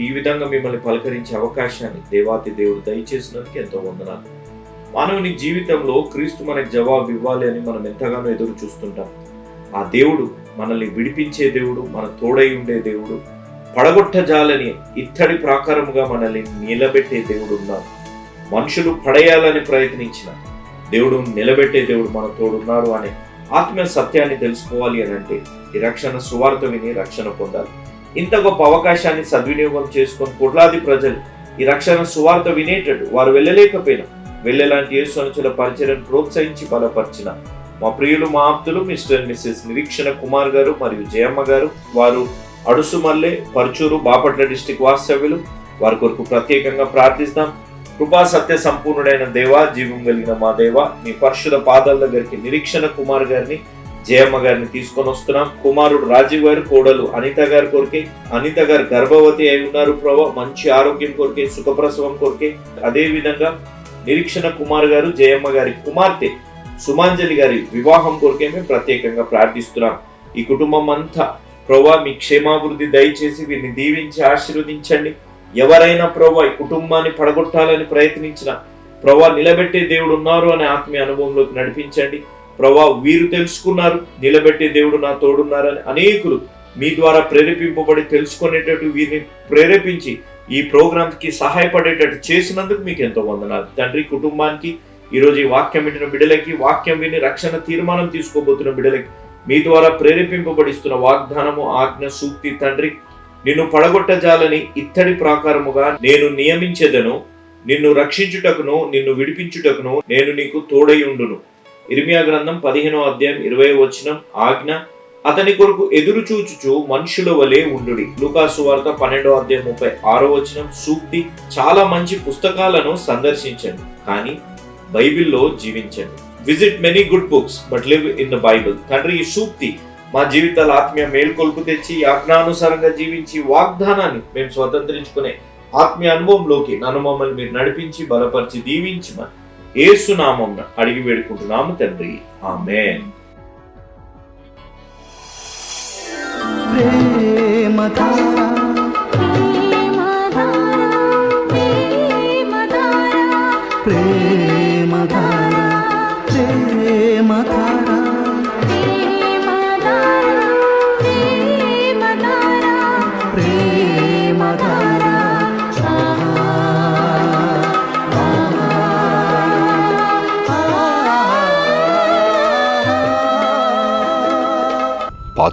ఈ విధంగా మిమ్మల్ని పలకరించే అవకాశాన్ని దేవాతి దేవుడు దయచేసినందుకు ఎంతో వందనాలు. మానవుని జీవితంలో క్రీస్తు మనకు జవాబు ఇవ్వాలి అని మనం ఎంతగానో ఎదురు చూస్తుంటాం. ఆ దేవుడు మనల్ని విడిపించే దేవుడు మన తోడై ఉండే దేవుడు పడగొట్టజాలని ఇత్తడి ప్రాకారముగా మనల్ని నిలబెట్టే దేవుడు ఉన్నాడు. మనుషులు పడేయాలని ప్రయత్నించిన దేవుడు నిలబెట్టే దేవుడు మన తోడున్నాడు అనే ఆత్మీయ సత్యాన్ని తెలుసుకోవాలి అని అంటే ఈ రక్షణ సువార్త విని రక్షణ పొందాలి. ఇంత గొప్ప అవకాశాన్ని సద్వినియోగం చేసుకొని కోట్లాది ప్రజలు ఈ రక్షణ సువార్త వినేటట్టు వారు వెళ్ళలేకపోయినా వెళ్ళేలాంటి యేసు అనుచుల పరిచయను ప్రోత్సహించి బలపరిచిన మా ప్రియులు మా ఆప్తులు మిస్టర్ మిస్సెస్ నిరీక్షణ కుమార్ గారు మరియు జయమ్మ గారు వారు అడుసుమల్లె పరుచూరు బాపట్ల డిస్టిక్ వాస్తవ్యులు. వారి కొరకు ప్రత్యేకంగా ప్రార్థిస్తాం. కృపా సత్య సంపూర్ణుడైన దేవా జీవం కలిగిన మా దేవ మీ పరిశుధ పాదాల దగ్గరికి నిరీక్షణ కుమార్ గారిని జయమ్మ గారిని తీసుకొని వస్తున్నాం. కుమారుడు రాజీవ్ గారు కోడలు అనిత గారి కొరికే అనిత గారు గర్భవతి అయి ఉన్నారు ప్రభా. మంచి ఆరోగ్యం కొరికే సుఖప్రసవం కొరికే. అదే విధంగా నిరీక్షణ కుమార్ గారు జయమ్మ గారి కుమార్తె సుమాంజలి గారి వివాహం కొరికే మేము ప్రత్యేకంగా ప్రార్థిస్తున్నాం. ఈ కుటుంబం అంతా ప్రభా మీ క్షేమాభివృద్ధి దయచేసి వీరిని దీవించి ఆశీర్వదించండి. ఎవరైనా ప్రభా ఈ కుటుంబాన్ని పడగొట్టాలని ప్రయత్నించిన ప్రభా నిలబెట్టే దేవుడు ఉన్నారు అనే ఆత్మీయ అనుభవంలోకి నడిపించండి. ప్రభా వీరు తెలుసుకున్నారు నిలబెట్టే దేవుడు నా తోడున్నారని అనేకులు మీ ద్వారా ప్రేరేపింపబడి తెలుసుకునేటట్టు వీరిని ప్రేరేపించి ఈ ప్రోగ్రామ్కి సహాయపడేటట్టు చేసినందుకు మీకు ఎంతో వందనాలు. తండ్రి కుటుంబానికి ఈరోజు ఈ వాక్యం వింటున్న బిడ్డలకి వాక్యం విని రక్షణ తీర్మానం తీసుకోబోతున్న బిడ్డలకి మీ ద్వారా ప్రేరేపింపబడిస్తున్న వాగ్దానము ఆజ్ఞ సూక్తి తండ్రి నిన్ను పడగొట్టజాలని ఇత్తడి ప్రాకారముగా నేను నియమించెదను. నిన్ను రక్షించుటకును నిన్ను విడిపించుటకును నేను నీకు తోడై ఉండును. ఇర్మియా గ్రంథం పదిహేనో అధ్యాయం ఇరవై వచనం ఆజ్ఞ అతని కొరకు ఎదురు చూచుచు మనుషుల వలె ఉండుడి. లూకాసు వార్త పన్నెండో అధ్యాయం ముప్పై ఆరో వచనం సూక్తి చాలా మంచి పుస్తకాలను సందర్శించండి కానీ బైబిల్లో జీవించండి. Visit many good books but live in the Bible తండ్రి ఈ సూక్తి మా జీవితాల ఆత్మీయ మేల్కొల్పు తెచ్చి ఆజ్ఞానుసారంగా జీవించి వాగ్దానాన్ని మేము స్వతంత్రించుకునే ఆత్మీయ అనుభవంలోకి నన్ను మమ్మల్ని మీరు నడిపించి బలపరిచి దీవించమని ఏసునామం అడిగి వేడుకుంటున్నాము తండ్రి. ఆమె ప్రేమధార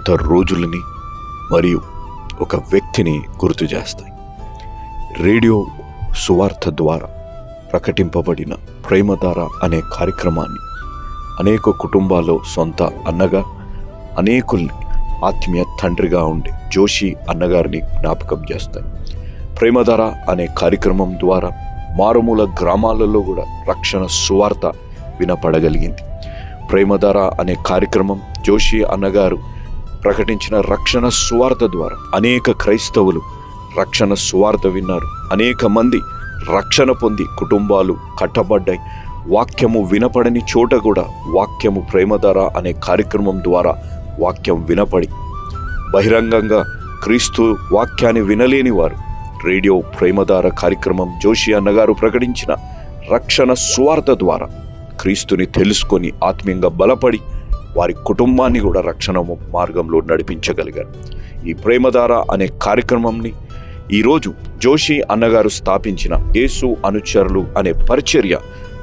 పాత రోజులని మరియు ఒక వ్యక్తిని గుర్తు చేస్తాయి. రేడియో సువార్త ద్వారా ప్రకటింపబడిన ప్రేమధార అనే కార్యక్రమాన్ని అనేక కుటుంబాల్లో సొంత అన్నగా అనేకుల్ని ఆత్మీయ తండ్రిగా ఉండే జోషి అన్నగారిని జ్ఞాపకం చేస్తాయి. ప్రేమధార అనే కార్యక్రమం ద్వారా మారుమూల గ్రామాలలో కూడా రక్షణ సువార్త వినపడగలిగింది. ప్రేమధార అనే కార్యక్రమం జోషి అన్నగారు ప్రకటించిన రక్షణ సువార్త ద్వారా అనేక క్రైస్తవులు రక్షణ సువార్త విన్నారు. అనేక మంది రక్షణ పొంది కుటుంబాలు కట్టబడ్డాయి. వాక్యము వినపడని చోట కూడా వాక్యము ప్రేమధార అనే కార్యక్రమం ద్వారా వాక్యం వినపడి బహిరంగంగా క్రీస్తు వాక్యాన్ని వినలేని వారు రేడియో ప్రేమధార కార్యక్రమం జోషి అన్నగారు ప్రకటించిన రక్షణ సువార్త ద్వారా క్రీస్తుని తెలుసుకొని ఆత్మీయంగా బలపడి వారి కుటుంబాన్ని కూడా రక్షణ మార్గంలో నడిపించగలిగారు. ఈ ప్రేమధార అనే కార్యక్రమంని ఈరోజు జోషి అన్నగారు స్థాపించిన యేసు అనుచరులు అనే పరిచర్య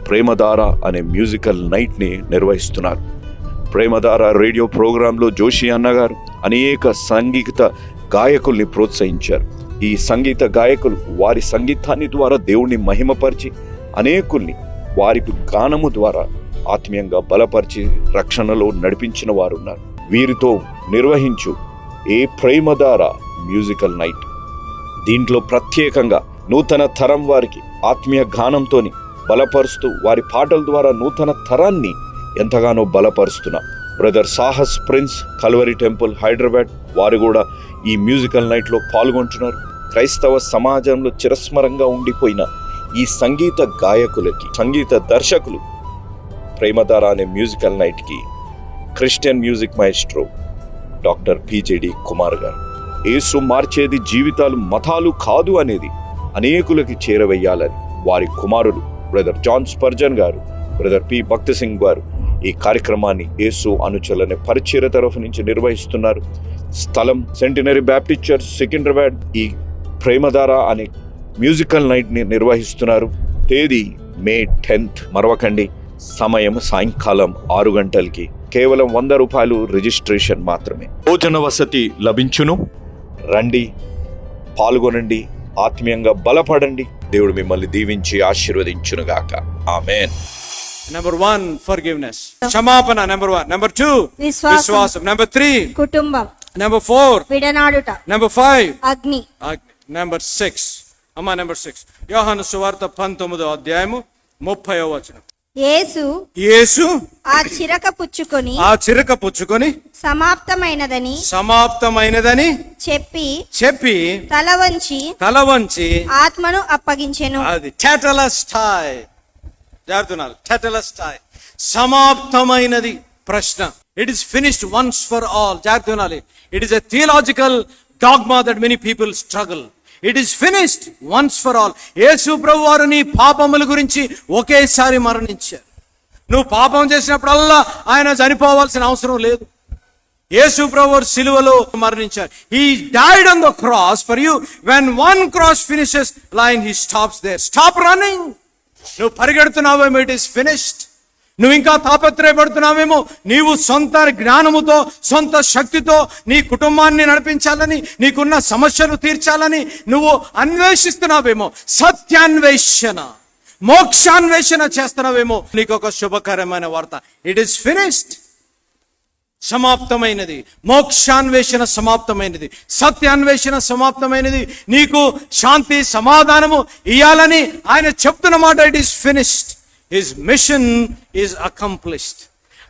ప్రేమధార అనే మ్యూజికల్ నైట్ని నిర్వహిస్తున్నారు. ప్రేమధార రేడియో ప్రోగ్రాంలో జోషి అన్నగారు అనేక సంగీత గాయకుల్ని ప్రోత్సహించారు. ఈ సంగీత గాయకులు వారి సంగీతాన్ని ద్వారా దేవుణ్ణి మహిమపరిచి అనేకుల్ని వారి గానము ద్వారా ఆత్మీయంగా బలపరిచి రక్షణలో నడిపించిన వారు ఉన్నారు వీరితో నిర్వహించు ఏ ప్రేమధార మ్యూజికల్ నైట్. దీంట్లో ప్రత్యేకంగా నూతన తరం వారికి ఆత్మీయ గానంతోని బలపరుస్తూ వారి పాటల ద్వారా నూతన తరాన్ని ఎంతగానో బలపరుస్తున్నా brother Sahas Prince Calvary Temple Hyderabad వారు కూడా ఈ మ్యూజికల్ నైట్లో పాల్గొంటున్నారు. క్రైస్తవ సమాజంలో చిరస్మరంగా ఉండిపోయిన ఈ సంగీత గాయకులకి సంగీత దర్శకులు ప్రేమధార అనే మ్యూజికల్ నైట్కి Christian music maestro doctor PJD Kumar గారు. ఏసు మార్చేది జీవితాలు మతాలు కాదు అనేది అనేకులకి చేరవేయాలని వారి కుమారుడు బ్రదర్ జాన్ స్పర్జన్ గారు బ్రదర్ పి భక్త సింగ్ గారు ఈ కార్యక్రమాన్ని ఏసు అనుచలనే పరిచయ తరఫు నుంచి నిర్వహిస్తున్నారు. స్థలం సెంటినరీ బ్యాప్టిస్ట్ చర్చ్ సికింద్రాబాద్ ఈ ప్రేమధార అనే మ్యూజికల్ నైట్ని నిర్వహిస్తున్నారు. తేదీ మే టెన్త్. మరవకండి. సమయం సాయంకాలం ఆరు గంటలకి. కేవలం వంద రూపాయలు రిజిస్ట్రేషన్ మాత్రమే. భోజన వసతి లభించును. రండి పాల్గొనండి ఆత్మీయంగా బలపడండి. దేవుడు మిమ్మల్ని దీవించి ఆశీర్వదించునుగాక. Amen. Number one, forgiveness. Shamapana, number one. Number two, విశ్వాసం. Viswasam. Number three, కుటుంబం. number four, విడనాడుట. number five, అగ్ని. నెంబర్ సిక్స్ అమ్మా నెంబర్ సిక్స్ యోహాను సువార్త పంతొమ్మిదో అధ్యాయము ముప్పై వచనం. యేసు యేసు ఆ చిరక పుచ్చుకొని ఆ చిరక పుచ్చుకొని సమాప్తమైనదని సమాప్తమైనదని చెప్పి చెప్పి తల వంచి తల వంచి ఆత్మను అప్పగించెను. అది టెటలస్టాయ్ జాగ్రత్తనాలు టెటలస్టాయ్ సమాప్తమైనది ప్రశ్న. It is finished once for all జాగ్రత్తనాలి it is a theological dogma that many people struggle it is finished once for all Yesu ప్రభు వారు నీ పాపముల గురించి ఒకేసారి మరణించారు. నువ్వు పాపం చేసినప్పుడల్లా ఆయన చనిపోవాల్సిన అవసరం లేదు. యేసు ప్రభు సిలువలో మరణించారు. He died on the cross for you when one cross finishes line he stops there stop running నువ్వు పరిగెడుతున్నావేమో ఇట్ ఈస్ ఫినిష్డ్ నువ్వు ఇంకా తాపత్రయపడుతున్నావేమో? నీవు సొంత జ్ఞానముతో సొంత శక్తితో నీ కుటుంబాన్ని నడిపించాలని నీకున్న సమస్యను తీర్చాలని నువ్వు అన్వేషిస్తున్నావేమో. సత్యాన్వేషణ మోక్షాన్వేషణ చేస్తున్నావేమో. నీకు ఒక శుభకరమైన వార్త. ఇట్ ఈస్ ఫినిష్డ్ సమాప్తమైనది. మోక్షాన్వేషణ సమాప్తమైనది. సత్యాన్వేషణ సమాప్తమైనది. నీకు శాంతి సమాధానము ఇయ్యాలని ఆయన చెప్తున్న మాట it is finished his mission is accomplished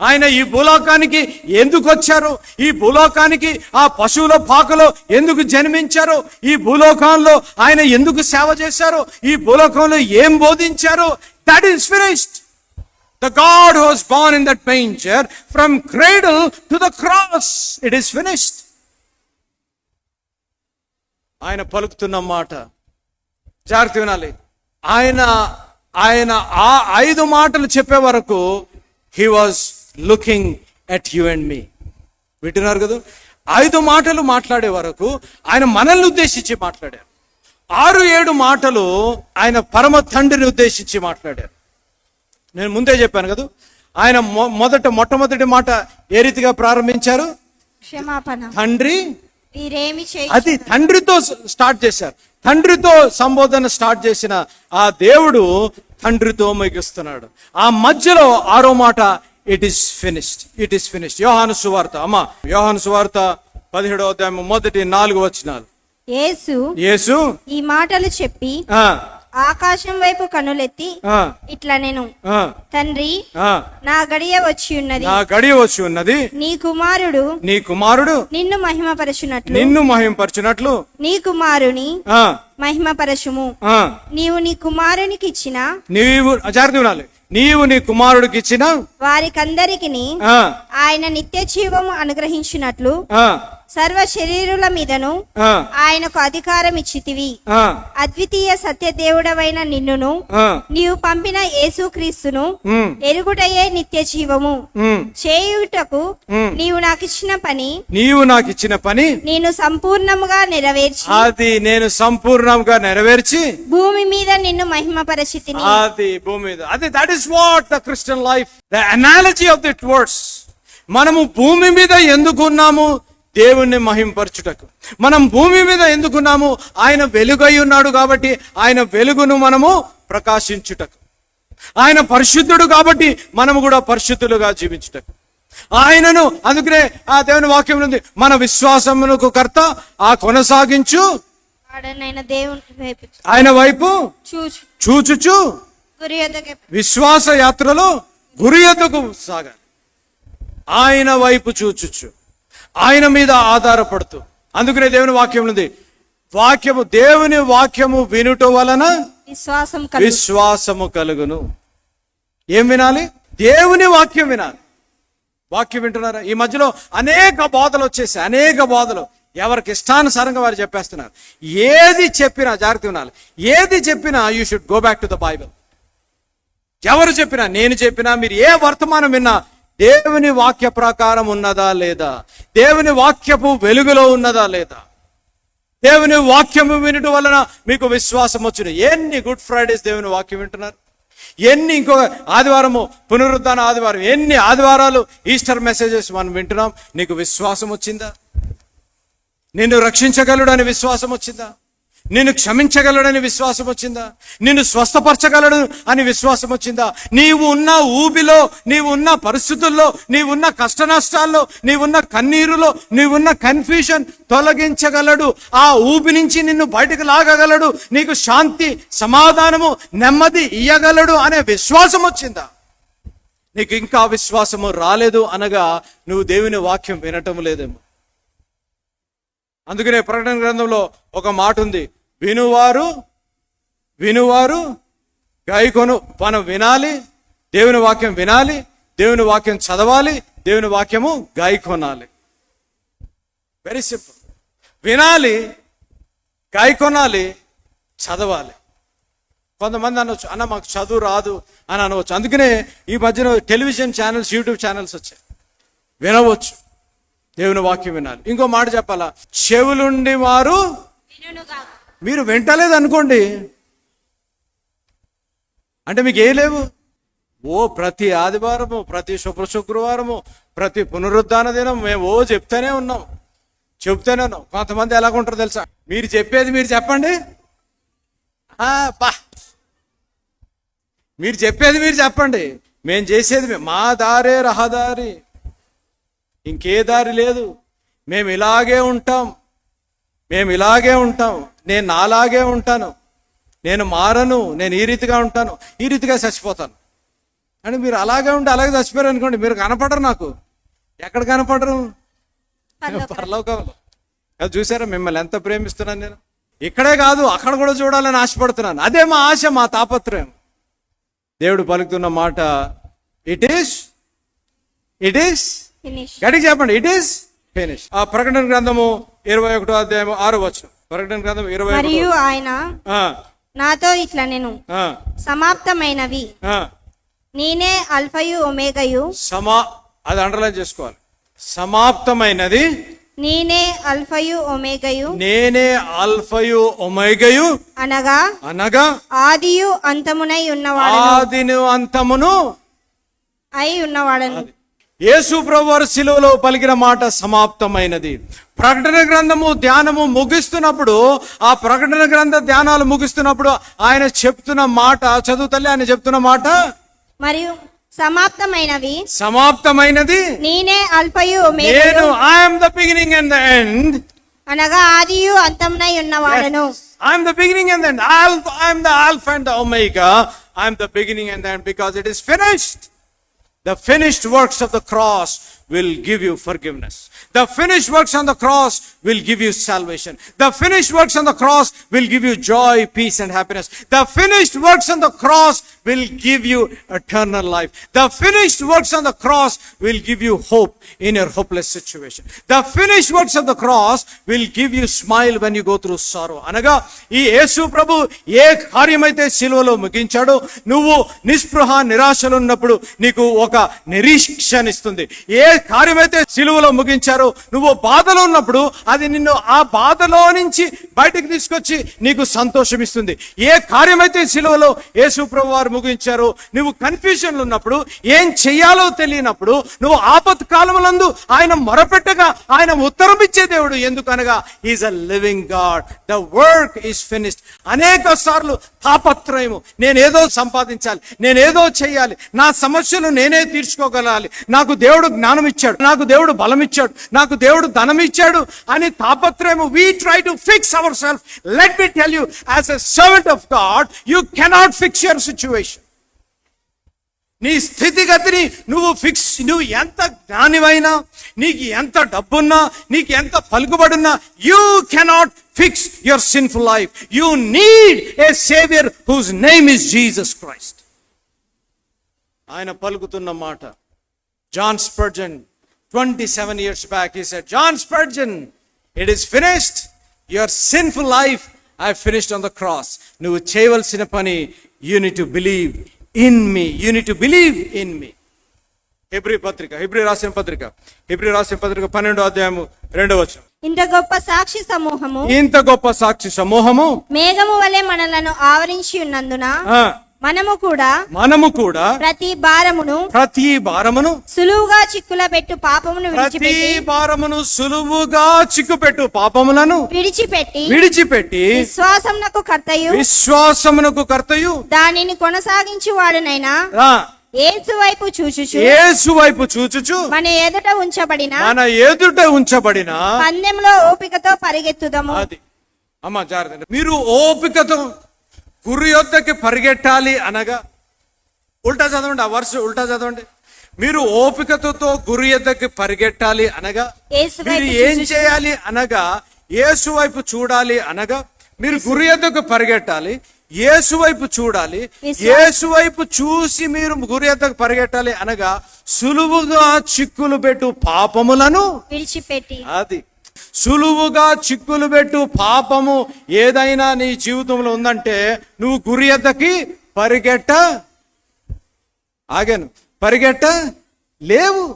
ఆయన ఈ భూలోకానికి ఎందుకు వచ్చారు? ఈ భూలోకానికి ఆ పశువుల పాకలో ఎందుకు జన్మించారు? ఈ భూలోకంలో ఆయన ఎందుకు సేవ చేశారు? ఈ భూలోకంలో ఏం బోధించారు? That is finished the God who born in that pincher from cradle to the cross it is finished ఆయన పలుకుతున్న మాట. జాగ్రత్త వినాలి. ఆయన ఆయన ఆ ఐదు మాటలు చెప్పే వరకు he was looking at you and మీ వింటున్నారు కదా? ఐదు మాటలు మాట్లాడే వరకు ఆయన మనల్ని ఉద్దేశించి మాట్లాడారు. ఆరు ఏడు మాటలు ఆయన పరమ తండ్రిని ఉద్దేశించి మాట్లాడారు. నేను ముందే చెప్పాను కదా ఆయన మొ- మొదట మొట్టమొదటి మాట ఏ రీతిగా ప్రారంభించారు? క్షమాపణ. తండ్రి అది తండ్రితో స్టార్ట్ చేశారు. తండ్రితో సంబోధన స్టార్ట్ చేసిన ఆ దేవుడు తండ్రితో ముగిస్తున్నాడు. ఆ మధ్యలో ఆరో మాట it is finished it is finished యోహాను సువార్త. అమ్మా యోహాను సువార్త పదిహేడో అధ్యాయం మొదటి నాలుగు వచనాలు. యేసు యేసు ఈ మాటలు చెప్పి ఆకాశం వైపు కనులెత్తి ఇట్లా నేను తండ్రి. నా గడియ వచ్చి ఉన్నది. నా గడియ వచ్చి ఉన్నది. నీ కుమారుడు నీ కుమారుడు నిన్ను మహిమపరచునట్లు. నిన్ను మహింపరచునట్లు నీ కుమారుని మహిమపరచుము. నీవు నీ కుమారునికి ఇచ్చిన నీవు జాగ్రత్త వినాలి నీవు నీ కుమారుడికి ఇచ్చిన వారికందరికి ఆయన నిత్య జీవము అనుగ్రహించినట్లు సర్వ శరీరుల మీదను ఆయనకు అధికారం ఇచ్చితివి అద్వితీయ సత్యదేవుడవైన నిన్నును ఆ, నీవు పంపిన యేసుక్రీస్తును ఎరుగుటయే నిత్య జీవము. చేయుటకు. నీవు నాకిచ్చిన పని నీవు నాకు ఇచ్చిన పని నేను సంపూర్ణముగా నెరవేర్చి అది నేను సంపూర్ణంగా నెరవేర్చి భూమి మీద నిన్ను మహిమపరచితిని. అది భూమి మీద. అది that is what the Christian life the analogy of the words మనము భూమి మీద ఎందుకున్నాము దేవుణ్ణి మహింపరచుటకు. మనం భూమి మీద ఎందుకున్నాము? ఆయన వెలుగై ఉన్నాడు కాబట్టి ఆయన వెలుగును మనము ప్రకాశించుటకు. ఆయన పరిశుద్ధుడు కాబట్టి మనము కూడా పరిశుద్ధులుగా జీవించుటకు. ఆయనను అందుకనే ఆ దేవుని వాక్యం ఉంది మన విశ్వాసమునకు కర్త ఆ కొనసాగించు. ఆయన వైపు చూచు. చూచుచు. విశ్వాస యాత్రలో గురి ఎద్దుకు సాగాలి. ఆయన వైపు చూచుచు. ఆయన మీద ఆధారపడుతూ. అందుకనే దేవుని వాక్యం ఉంది. వాక్యము దేవుని వాక్యము వినుట వలన విశ్వాసం విశ్వాసము కలుగును. ఏం వినాలి? దేవుని వాక్యం వినాలి. వాక్యం వింటున్నారా? ఈ మధ్యలో అనేక బోధలు వచ్చేసాయి. అనేక బోధలు. ఎవరికి ఇష్టానుసారంగా వారు చెప్పేస్తున్నారు. ఏది చెప్పినా జాగ్రత్త వినాలి ఏది చెప్పినా you should go back to the Bible ఎవరు చెప్పినా నేను చెప్పినా మీరు ఏ వర్తమానం విన్నా దేవుని వాక్య ప్రకారం ఉన్నదా లేదా? దేవుని వాక్యపు వెలుగులో ఉన్నదా లేదా? దేవుని వాక్యము వినటం వలన మీకు విశ్వాసం వచ్చిన. ఎన్ని గుడ్ ఫ్రైడేస్ దేవుని వాక్యం వింటున్నారు? ఎన్ని ఇంకో ఆదివారము పునరుద్ధాన ఆదివారం ఎన్ని ఆదివారాలు ఈస్టర్ మెసేజెస్ మనం వింటున్నాం? నీకు విశ్వాసం వచ్చిందా? నిన్ను రక్షించగలడని విశ్వాసం వచ్చిందా? నిన్ను క్షమించగలడని విశ్వాసం వచ్చిందా? నిన్ను స్వస్థపరచగలడు అని విశ్వాసం వచ్చిందా? నీవు ఉన్న ఊబిలో నీవున్న పరిస్థితుల్లో నీవున్న కష్ట నష్టాల్లో నీవున్న కన్నీరులో నీవున్న కన్ఫ్యూషన్ తొలగించగలడు. ఆ ఊబి నుంచి నిన్ను బయటకు లాగగలడు. నీకు శాంతి సమాధానము నెమ్మది ఇయ్యగలడు అనే విశ్వాసం వచ్చిందా? నీకు ఇంకా విశ్వాసము రాలేదు అనగా నువ్వు దేవుని వాక్యం వినటం లేదేమో. అందుకనే ప్రకటన గ్రంథంలో ఒక మాట ఉంది. వినువారు వినువారు గాయకొను మనం వినాలి దేవుని వాక్యం వినాలి దేవుని వాక్యం చదవాలి దేవుని వాక్యము గాయకొనాలి వెరీ సింపుల్ వినాలి గాయకొనాలి చదవాలి. కొంతమంది అనొచ్చు అన్న మాకు చదువు రాదు అని అనవచ్చు. అందుకనే ఈ మధ్యన టెలివిజన్ ఛానల్స్ యూట్యూబ్ ఛానల్స్ వచ్చాయి. వినవచ్చు. దేవుని వాక్యం వినాలి. ఇంకో మాట చెప్పాలా? చెవులుండి వారు వినుగాక. మీరు వింటలేదు అనుకోండి అంటే మీకు ఏ లేవు? ఓ ప్రతి ఆదివారము ప్రతి శుక్ర శుక్రవారము ప్రతి పునరుద్ధాన దినం మేము ఓ చెప్తూనే ఉన్నాం. చెప్తూనే ఉన్నాం. కొంతమంది ఎలాగుంటారో తెలుసా? మీరు చెప్పేది మీరు చెప్పండి. ఆ, మీరు చెప్పేది మీరు చెప్పండి. మేము చేసేది మా దారే రహదారి. ఇంకే దారి లేదు. మేము ఇలాగే ఉంటాం. మేము ఇలాగే ఉంటాం. నేను నాలాగే ఉంటాను. నేను మారను. నేను ఈ రీతిగా ఉంటాను. ఈ రీతిగా చచ్చిపోతాను. అని మీరు అలాగే ఉండి అలాగే చచ్చిపోయారు అనుకోండి మీరు కనపడరు నాకు. ఎక్కడ కనపడరు? పరలోకం. పరలోకంలో చూసారా? మిమ్మల్ని ఎంత ప్రేమిస్తున్నాను నేను. ఇక్కడే కాదు అక్కడ కూడా చూడాలని ఆశపడుతున్నాను. అదే మా ఆశ మా తాపత్రయం. దేవుడు పలుకుతున్న మాట ఇట్ ఈస్ ఇట్ ఈస్ గట్టిగా చెప్పండి. ఇట్ ఈస్ ఫినిష్ ఆ ప్రకటన గ్రంథము ఇరవై ఒకటో అధ్యాయం ఆరు వచ్చు ప్రకటన గ్రంథం ఇరవై మరియు ఆయన నాతో ఇట్లా నేను సమాప్తమైనవి. నేనే అల్ఫయు ఒమేగయు. సమా అది అండర్లైన్ చేసుకోవాలి. సమాప్తమైనది. నేనే అల్ఫయు ఒమేగయు. నేనే ఆల్ఫయు ఒమైగయు. అనగా అనగా ఆదియు అంతమునై ఉన్నవాడను. ఆదిను అంతమును అయి ఉన్నవాడను. యేసు ప్రభువారు శిలువలో పలికిన మాట సమాప్తమైనది. ప్రకటన గ్రంథము ధ్యానము ముగిస్తున్నప్పుడు ఆ ప్రకటన గ్రంథ ధ్యానాలు ముగిస్తున్నప్పుడు ఆయన చెప్తున్న మాట చదువు తల్లి ఆయన చెప్తున్న మాట? మరియు సమాప్తమైనవి. సమాప్తమైనది? నేనే అల్ఫయు నేను I'm the beginning and the end అనగా ఆదియు అంతమునై ఉన్నవాడను. And the end. Alpha, I'm the Alpha and the Omega. I'm the beginning and the end because it is finished. The finished works of the cross will give you forgiveness. The finished works on the cross will give you salvation. The finished works on the cross will give you joy, peace, and happiness. The finished works on the cross will give you eternal life. The finished works on the cross will give you hope in your hopeless situation. The finished works of the cross will give you smile when you go through sorrow. అనగా ఈ యేసు ప్రభు ఏ కార్యమైతే శిలువలో ముగించాడో నువ్వు నిస్పృహ నిరాశలు ఉన్నప్పుడు నీకు ఒక నిరీక్షణిస్తుంది ఏ కార్యమైతే శిలువలో ముగించారో. నువ్వు బాధలో ఉన్నప్పుడు అది నిన్ను ఆ బాధలో నుంచి బయటకు తీసుకొచ్చి నీకు సంతోషం ఇస్తుంది ఏ కార్యమైతే సిలువలో యేసు ప్రభు వారు ముగించారో నువ్వు కన్ఫ్యూజన్లు ఉన్నప్పుడు ఏం చెయ్యాలో తెలియనప్పుడు నువ్వు ఆపత్ కాలములందు ఆయన మొరపెట్టగా ఆయన ఉత్తరం ఇచ్చే దేవుడు ఎందుకనగా is a living God the work is finished అనేక సార్లు తాపత్రయము. నేనేదో సంపాదించాలి నేనేదో చేయాలి నా సమస్యలు నేనే తీర్చుకోగలాలి నాకు దేవుడు జ్ఞానం ఇచ్చాడు నాకు దేవుడు బలం ఇచ్చాడు నాకు దేవుడు ధనం ఇచ్చాడు అని తాపత్రయము. We try to fix our self let me tell you as a servant of God you cannot fix your situation నీ స్థితిగతిని నువ్వు ఫిక్స్ నువ్వు ఎంత జ్ఞానివైనా నీకు ఎంత డబ్బున్నా నీకు ఎంత పలుకుబడున్నా you cannot fix your sinful life you need a saviour whose name is Jesus Christ ఆయన పలుకుతున్న మాట Spurgeon twenty seven years back he said John Spurgeon it is finished your sinful life I finished on the cross నువ్వు చేయవలసిన పని you need to believe in me you need to believe in me హెబ్రి పత్రిక హెబ్రి రాసిన పత్రిక హెబ్రి రాసిన పత్రిక పన్నెండో అధ్యాయము రెండో వచనం. ఇంత గొప్ప సాక్షి సమూహము ఇంత గొప్ప సాక్షి సమూహము మేఘము వలె మనలను ఆవరించి ఉన్నందున మనము కూడా మనము కూడా ప్రతి భారమును ప్రతి భారమును సులువుగా చిక్కుల పెట్టు పాపమును ప్రతి భారమును సులువుగా చిక్కుపెట్టు పాపములను విడిచిపెట్టి విడిచిపెట్టి విశ్వాసమునకు కర్తయు విశ్వాసమునకు కర్తయు. దానిని కొనసాగించి వాడునైనా ఏసు వైపు చూచుచు. యేసు వైపు చూచుచు. మన ఎదుట ఉంచబడిన మన ఎదుట ఉంచబడిన పందెంలో ఓపికతో పరిగెత్తుదము. అది. అమ్మ జాగ్రత్త. మీరు ఓపికతో గురి యొద్దకి పరిగెట్టాలి అనగా ఉల్టా చదవండి ఆ వర్ష ఉల్టా చదవండి మీరు ఓపికతో గురి యొద్దకి పరిగెట్టాలి అనగా మీరు ఏం. చేయాలి అనగా యేసు వైపు చూడాలి అనగా మీరు గురి యొద్దకు పరిగెట్టాలి యేసు వైపు చూడాలి. యేసు వైపు చూసి మీరు గురి యొద్దకు పరిగెట్టాలి అనగా సులువుగా చిక్కులు పెట్టు పాపములను విడిచిపెట్టి అది సులువుగా చిక్కులు పెట్టు పాపము ఏదైనా నీ జీవితంలో ఉందంటే నువ్వు గురి ఎద్దకి పరిగెట్ట ఆగాను. పరిగెట్ట లేవు.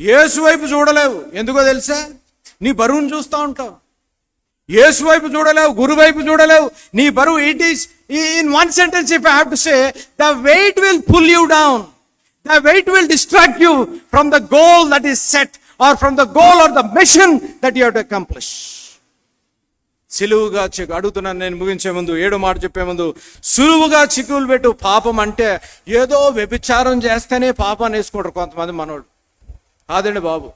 ఏసు వైపు చూడలేవు. ఎందుకో తెలుసా? నీ బరువును చూస్తూ ఉంటావు. ఏసు వైపు చూడలేవు గురు వైపు చూడలేవు. నీ బరువు it is in one sentence if I have to say the weight will pull you down the weight will distract you from the goal that is set or from the goal or the mission that you to accomplish సులువుగా చిక్కు అడుగుతున్నాను నేను ముగించే ముందు ఏడో మాట చెప్పే ముందు సులువుగా చిక్కులు పెట్టు పాపం అంటే ఏదో వ్యభిచారం చేస్తేనే పాపాన్ని వేసుకుంటారు కొంతమంది మనోడు కాదండి బాబు.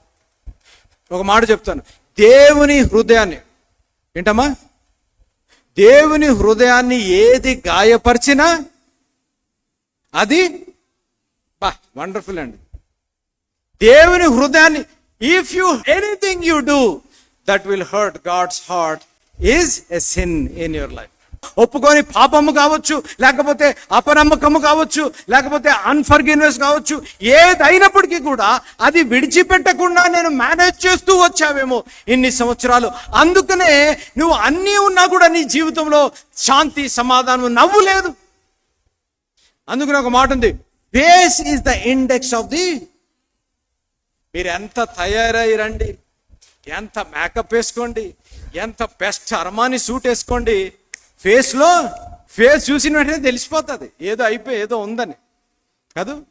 ఒక మాట చెప్తాను. దేవుని హృదయాన్ని ఏంటమ్మా దేవుని హృదయాన్ని ఏది గాయపరిచినా అది బా వండర్ఫుల్ అండి. దేవుని హృదయాన్ని if you anything you do that will hurt God's heart is a sin in your life ఒప్పుకొని పాపము కావచ్చు లేకపోతే అపనమ్మకము కావచ్చు లేకపోతే అన్ఫర్గివ్నెస్ కావచ్చు ఏదైనప్పటికీ కూడా అది విడిచిపెట్టకుండా నేను మేనేజ్ చేస్తూ వచ్చావేమో ఇన్ని సంవత్సరాలు. అందుకనే నువ్వు అన్నీ ఉన్నా కూడా నీ జీవితంలో శాంతి సమాధానం నవ్వు లేదు. అందుకని ఒక మాట ఉంది. Base is the index of the మీరు ఎంత తయారై రండి ఎంత మేకప్ వేసుకోండి? ఎంత బెస్ట్ అరమాని సూట్ వేసుకోండి? ఫేస్లో ఫేస్ చూసిన వెంటనే తెలిసిపోతుంది. ఏదో అయిపోయి ఏదో ఉందని. కాదు?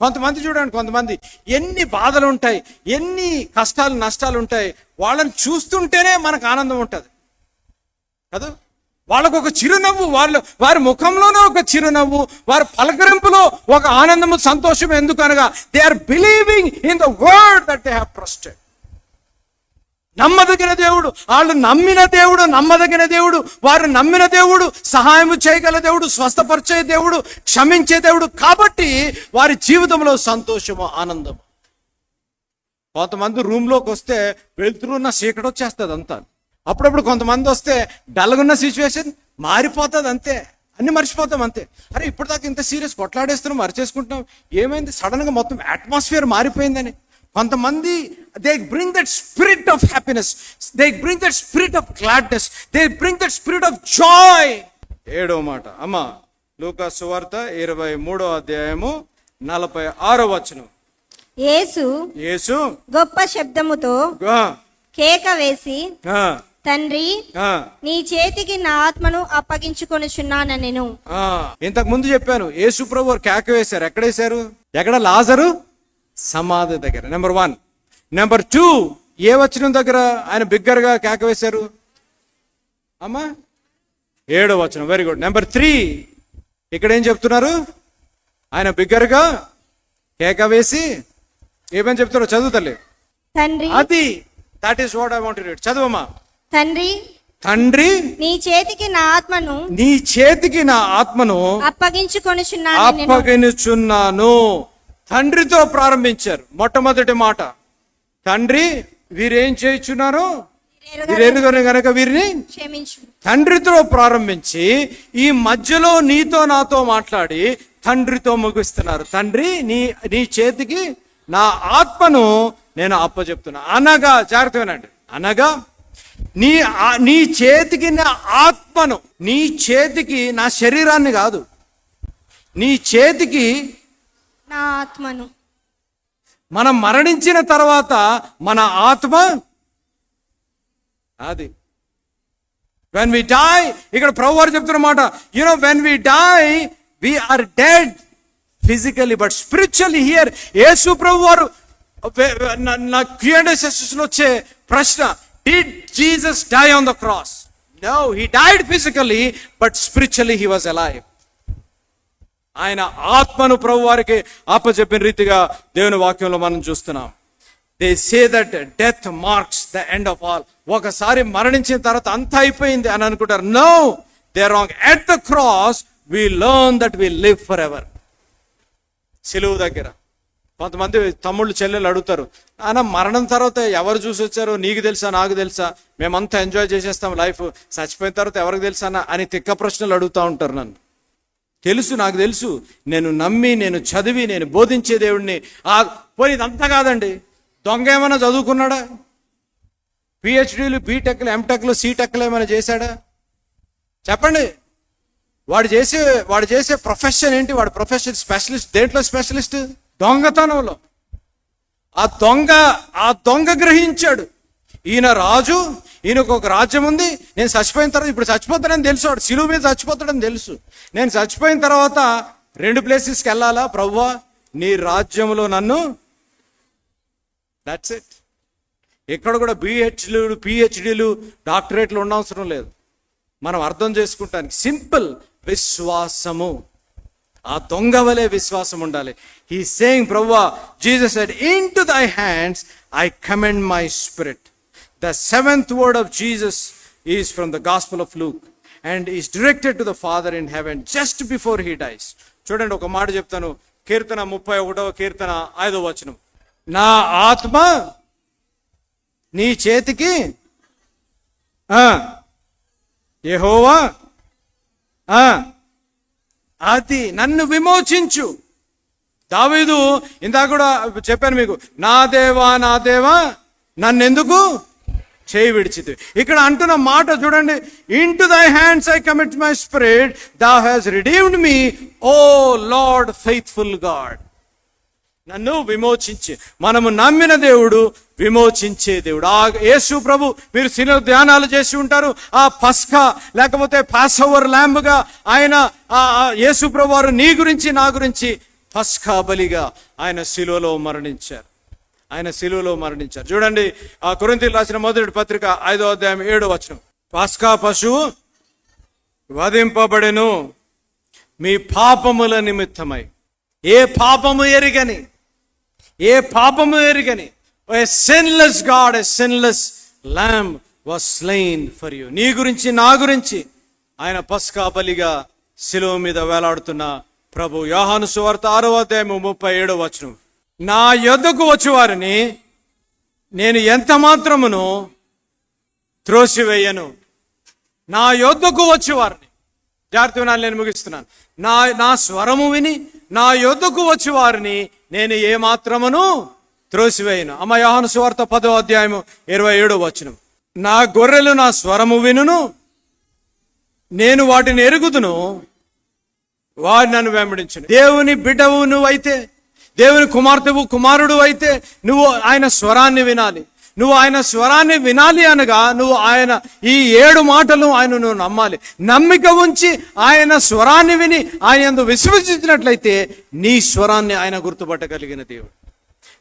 కొంతమంది చూడండి కొంతమంది. ఎన్ని బాధలు ఉంటాయి ఎన్ని కష్టాలు నష్టాలు ఉంటాయి వాళ్ళని చూస్తుంటేనే మనకు ఆనందం ఉంటుంది. కదా? వాళ్ళకు ఒక చిరునవ్వు వాళ్ళ వారి ముఖంలోనే ఒక చిరునవ్వు వారి పలకరింపులో ఒక ఆనందము సంతోషం ఎందుకు అనగా they are believing in the word that they have trusted నమ్మదగిన దేవుడు వాళ్ళు నమ్మిన దేవుడు నమ్మదగిన దేవుడు వారు నమ్మిన దేవుడు సహాయం చేయగల దేవుడు స్వస్థపరిచే దేవుడు క్షమించే దేవుడు కాబట్టి వారి జీవితంలో సంతోషము ఆనందము. కొంతమంది రూమ్లోకి వస్తే వెళ్తురున్న చీకటి వచ్చేస్తుంది అంతా అప్పుడప్పుడు కొంతమంది వస్తే డల్గున్న సిచ్యువేషన్ మారిపోతుంది అంతే. అన్ని మర్చిపోతాం అంతే. అరే ఇప్పటిదాకా ఇంత సీరియస్ కొట్లాడేస్తున్నాం మరిచేసుకుంటున్నాం ఏమైంది? సడన్గా మొత్తం అట్మాస్ఫియర్ మారిపోయిందని. కొంతమంది they bring that spirit of happiness they bring that spirit of gladness they bring that spirit of joy ఏడో మాట. అమ్మ లూకా సువార్త ఇరవై మూడో అధ్యాయము నలభై ఆరో వచనం. యేసు యేసు గొప్ప శబ్దముతో కేక వేసి తండ్రి ఆ, నీ చేతికి నా ఆత్మను అప్పగించుకొనుచున్నాను నేను. ఆ. ఇంతకు ముందు చెప్పాను యేసు ప్రభు కేక వేశారు. ఎక్కడ వేశారు ఎక్కడ? లాజరు? సమాధి దగ్గర. నెంబర్ వన్ నెంబర్ టూ ఏ వచనం దగ్గర ఆయన బిగ్గరగా కేక వేశారు? అమ్మా ఏడో వచనం. వెరీ గుడ్ నెంబర్ త్రీ ఇక్కడ ఏం చెప్తున్నారు? ఆయన బిగ్గరగా కేక వేసి ఏమని చెప్తారో చదువుతలే. తండ్రి అది that is what I want read చదువమ్మా. తండ్రి తండ్రి నీ చేతికి నా ఆత్మను నీ చేతికి నా ఆత్మను అప్పగించుకొనుచున్నాను నేను. అప్పగించుచున్నాను. తండ్రితో ప్రారంభించారు మొట్టమొదటి మాట. తండ్రి వీరేం చేయుచున్నారు? వీరెరుగుని గనక వీరిని తండ్రితో ప్రారంభించి ఈ మధ్యలో నీతో నాతో మాట్లాడి తండ్రితో ముగిస్తున్నారు. తండ్రి నీ నీ చేతికి నా ఆత్మను నేను అప్పచెప్తున్నా అనగా జాగ్రత్త వినండి. అనగా నీ నీ చేతికి నా ఆత్మను నీ చేతికి నా శరీరాన్ని కాదు. నీ చేతికి నా ఆత్మను. మనం మరణించిన తర్వాత మన ఆత్మ అది. వెన్ వి డై ఇక్కడ ప్రభు వారు చెప్తున్నమాట you know when we die we are dead physically but spiritually here యేసు ప్రభు వారు నా- క్యూఎండ్ సెషన్ వచ్చే ప్రశ్న did Jesus die on the cross no he died physically but spiritually he was alive ఆయన ఆత్మను ప్రభు వారికి అప్పచెప్పిన రీతిగా దేవుని వాక్యంలో మనం చూస్తున్నాం. They say that death marks the end of all ఒకసారి మరణించిన తర్వాత అంత అయిపోయింది అని అనుకుంటారు. No they wrong at the cross we learn that we live for ever సిలువు దగ్గర. కొంతమంది తమ్ముళ్ళు చెల్లెలు అడుగుతారు ఆయన మరణం తర్వాత ఎవరు చూసి వచ్చారో నీకు తెలుసా నాకు తెలుసా? మేమంతా ఎంజాయ్ చేసేస్తాం లైఫ్ చచ్చిపోయిన తర్వాత ఎవరికి తెలుసా అని తిక్క ప్రశ్నలు అడుగుతూ ఉంటారు నన్ను. తెలుసు నాకు తెలుసు. నేను నమ్మి నేను చదివి నేను బోధించే దేవుడిని ఆ పోనీ ఇదంతా కాదండి. దొంగ ఏమైనా చదువుకున్నాడా? పిహెచ్డీలు బీటెక్లు ఎంటెక్లు సీటెక్లు ఏమైనా చేశాడా? చెప్పండి. వాడు చేసే వాడు చేసే ప్రొఫెషన్ ఏంటి? వాడు ప్రొఫెషన్ స్పెషలిస్ట్ దేంట్లో స్పెషలిస్ట్ దొంగతనంలో. ఆ దొంగ ఆ దొంగ గ్రహించాడు. ఈయన రాజు ఈయనకు ఒక రాజ్యం ఉంది. నేను చచ్చిపోయిన తర్వాత ఇప్పుడు చచ్చిపోతానని తెలుసు వాడు. సిలువు మీద చచ్చిపోతాడని తెలుసు. నేను చచ్చిపోయిన తర్వాత రెండు ప్లేసెస్కి వెళ్ళాలా? ప్రవ్వా నీ రాజ్యంలో నన్ను. దట్స్ ఇట్ ఎక్కడ కూడా బిహెచ్లు పిహెచ్డీలు డాక్టరేట్లు ఉండవసరం లేదు. మనం అర్థం చేసుకుంటానికి సింపుల్ విశ్వాసము. ఆ దొంగ వలె విశ్వాసం ఉండాలి. హీ సేయింగ్ ప్రవ్వా Jesus said into thy hands I commend my spirit the seventh word of Jesus is from the gospel of Luke and is directed to the father in heaven just before he dies చూడండి ఒక మాట చెప్తాను. కీర్తన ముప్పై ఒకటవ కీర్తన ఐదో వచనం. నా ఆత్మ నీ చేతికి ఆ, అది నన్ను విమోచించు. దావీదు ఇందాక కూడా చెప్పాను మీకు నా దేవా నా దేవా నన్నెందుకు? చేయి విడిచితే. ఇక్కడ అంటున్న మాట చూడండి into thy hands I commit my spirit thou has redeemed me O Lord faithful God నన్ను విమోచించి మనము నమ్మిన దేవుడు విమోచించే దేవుడు. ఆ యేసు ప్రభు మీరు సినిమా ధ్యానాలు చేసి ఉంటారు. ఆ పస్కా లేకపోతే పాస్ ఓవర్ ల్యాంబ్గా ఆయన ఆ ఆ యేసు ప్రభు వారు నీ గురించి నా గురించి పస్కా బలిగా ఆయన శిలువలో మరణించారు. ఆయన శిలువలో మరణించారు. చూడండి ఆ కొరింతీలు రాసిన మొదటి పత్రిక ఐదో అధ్యాయం ఏడో వచనం. పస్కా పశువు వధింపబడెను. మీ పాపముల నిమిత్తమై. ఏ పాపము ఎరిగని ఏ పాపము ఎరిగని a sinless God a sinless lamb was slain for you నీ గురించి నా గురించి ఆయన పస్కా బలిగా శిలువ మీద వేలాడుతున్న ప్రభు యోహాను సువార్త ఆరో అధ్యాయము ముప్పై ఏడో వచనం. నా యొద్దకు వచ్చేవారిని నేను ఎంత మాత్రమును త్రోసివేయను? నా యొద్దకు వచ్చేవారిని జాగ్రత్త వినాలి నేను ముగిస్తున్నాను. నా నా స్వరము విని నా యొద్దకు వచ్చేవారిని నేను ఏ మాత్రమును త్రోసివేయను. అమ్మ యోహాను సువార్త పదో అధ్యాయము ఇరవై ఏడో వచనం. నా గొర్రెలు నా స్వరము వినును నేను వాటిని ఎరుగుదును వారు నన్ను వెంబడించను. దేవుని బిడ్డవు నువ్వైతే దేవుని కుమార్తెవు కుమారుడు అయితే నువ్వు ఆయన స్వరాన్ని వినాలి. నువ్వు ఆయన స్వరాన్ని వినాలి అనగా నువ్వు ఆయన ఈ ఏడు మాటలు ఆయన నువ్వు నమ్మాలి. నమ్మిక ఉంచి ఆయన స్వరాన్ని విని ఆయన ఎందు విశ్వసించినట్లయితే నీ స్వరాన్ని ఆయన గుర్తుపట్టగలిగిన దేవుడు.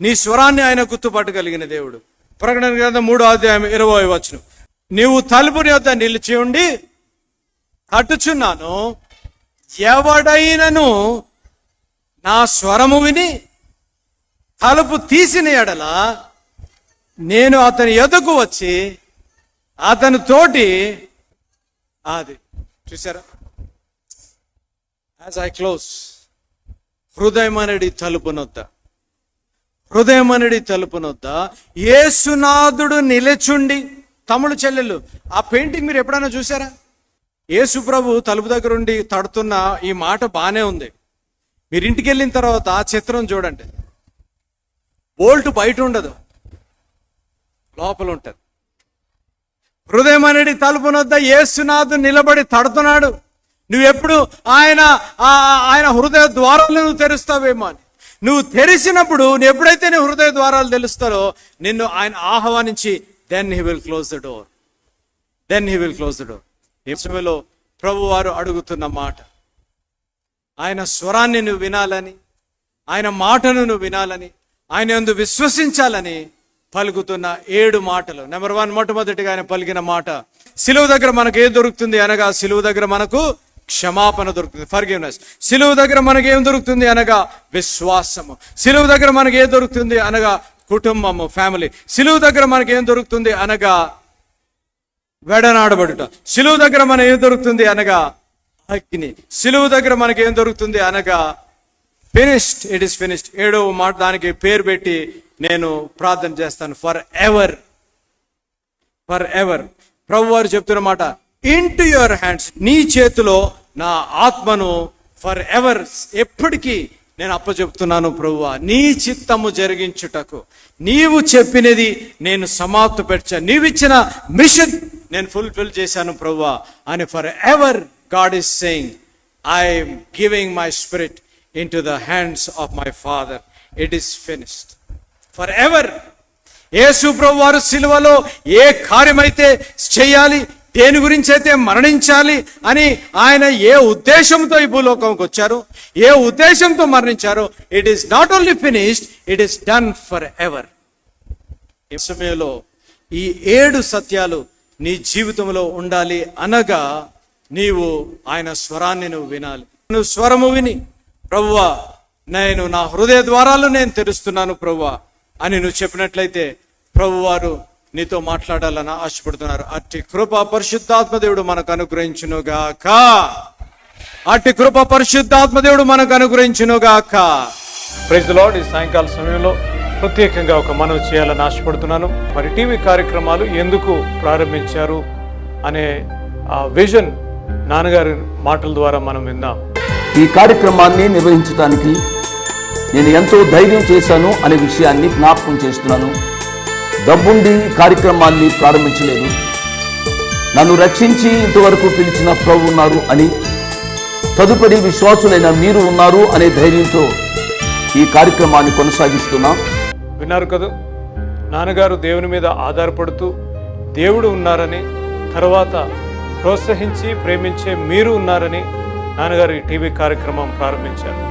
నీ స్వరాన్ని ఆయన గుర్తుపట్టగలిగిన దేవుడు. ప్రకటన గ్రంథం మూడో అధ్యాయం ఇరవై వచ్చును నీవు తలుపుని వద్ద నిలిచి ఉండి అట్టుచున్నాను ఎవడైనను నా స్వరము విని తలుపు తీసిన ఎడల నేను అతని ఎదుకు వచ్చి అతని తోటి అది చూసారా యాజ్ ఐ క్లోజ్ హృదయమనడి తలుపునొద్ద. హృదయమనడి తలుపునొద్ద. ఏసునాథుడు నిలచుండి తమ్ముడు చెల్లెలు ఆ పెయింటింగ్ మీరు ఎప్పుడైనా చూసారా యేసు ప్రభు తలుపు దగ్గర ఉండి తడుతున్న ఈ మాట బాగానే ఉంది. మీరు ఇంటికి వెళ్ళిన తర్వాత ఆ చిత్రం చూడండి. బోల్ట్ బయట ఉండదు. లోపల ఉంటుంది హృదయం అనేది తలుపునొద్ద ఏసునాథు నిలబడి తడుతున్నాడు. నువ్వెప్పుడు ఆయన ఆయన హృదయ ద్వారాలు నువ్వు తెరుస్తావేమో అని. నువ్వు తెరిచినప్పుడు నువ్వు ఎప్పుడైతే నీ హృదయ ద్వారాలు తెలుస్తారో నిన్ను ఆయన ఆహ్వానించి then he will close the door then he will close the door ఈ సమయంలో ప్రభు వారు అడుగుతున్న మాట. ఆయన స్వరాన్ని నువ్వు వినాలని ఆయన మాటను నువ్వు వినాలని ఆయన ఎందు విశ్వసించాలని పలుకుతున్న ఏడు మాటలు. నెంబర్ వన్ మొట్టమొదటిగా ఆయన పలికిన మాట సిలువు దగ్గర మనకు ఏం దొరుకుతుంది? అనగా సిలువు దగ్గర మనకు క్షమాపణ దొరుకుతుంది. ఫర్గివ్నెస్ సిలువు దగ్గర మనకి ఏం దొరుకుతుంది? అనగా విశ్వాసము. సిలువు దగ్గర మనకి ఏం దొరుకుతుంది? అనగా కుటుంబము. ఫ్యామిలీ సిలువు దగ్గర మనకి ఏం దొరుకుతుంది? అనగా వెడనాడబడుట. సిలువు దగ్గర మనం ఏం దొరుకుతుంది? అనగా అగ్ని. సిలువు దగ్గర మనకి ఏం దొరుకుతుంది? అనగా ఫినిష్డ్ ఇట్ ఇస్ ఫినిష్డ్ ఏడవ మాట దానికి పేరు పెట్టి నేను ప్రార్థన చేస్తాను ఫర్ ఎవర్ ఫర్ ఎవర్ ప్రభు వారు చెప్తున్న మాట ఇంటు యువర్ హ్యాండ్స్ నీ చేతిలో నా ఆత్మను ఫర్ ఎవర్ ఎప్పటికీ నేను అప్పచెప్తున్నాను ప్రభువ. నీ చిత్తము జరిగించుటకు. నీవు చెప్పినది నేను సమాప్త పెట్టాను నీవిచ్చిన మిషన్ నేను ఫుల్ఫిల్ చేశాను ప్రభువ. అని for ever God is saying I'm giving my spirit into the hands of my father it is finished for ever యేసు ప్రభు వారు సిలువలో ఏ కార్యమైతే చేయాలి దేని గురించి అయితే మరణించాలి అని ఆయన ఏ ఉద్దేశంతో ఈ భూలోకంకి వచ్చారు ఏ ఉద్దేశంతో మరణించారు it is not only finished it is done for ever ఈ సమయంలో ఈ ఏడు సత్యాలు నీ జీవితంలో ఉండాలి అనగా నీవు ఆయన స్వరాన్ని నువ్వు వినాలి. నువ్వు స్వరము విని ప్రభువా నేను నా హృదయ ద్వారాలు నేను తెరుస్తున్నాను ప్రభువా అని నువ్వు చెప్పినట్లయితే ప్రభువారు నీతో మాట్లాడాలని ఆశపడుతున్నారు. అట్టి కృప పరిశుద్ధాత్మదేవుడు మనకు అనుగ్రహించునుగాక. అట్టి కృప పరిశుద్ధాత్మదేవుడు మనకు అనుగ్రహించునుగాక. ప్రైజ్ ద లార్డ్ ఈ సాయంకాల సమయంలో ప్రత్యేకంగా ఒక మనవి చేయాలని ఆశపడుతున్నాను. మరి టీవీ కార్యక్రమాలు ఎందుకు ప్రారంభించారు అనే ఆ విజన్ నాన్నగారి మాటల ద్వారా మనం విందాం. ఈ కార్యక్రమాన్ని నిర్వహించడానికి నేను ఎంతో ధైర్యం చేశాను అనే విషయాన్ని జ్ఞాపకం చేస్తున్నాను. డబ్బుండి కార్యక్రమాన్ని ప్రారంభించలేదు. నన్ను రక్షించి ఇంతవరకు పిలిచిన ప్రభు ఉన్నారు అని తదుపరి విశ్వాసులైన మీరు ఉన్నారు అనే ధైర్యంతో ఈ కార్యక్రమాన్ని కొనసాగిస్తున్నాం. విన్నారు కదా నాన్నగారు దేవుని మీద ఆధారపడుతూ దేవుడు ఉన్నారని తర్వాత ప్రోత్సహించి ప్రేమించే మీరు ఉన్నారని నాన్నగారు ఈ టీవీ కార్యక్రమం ప్రారంభించారు.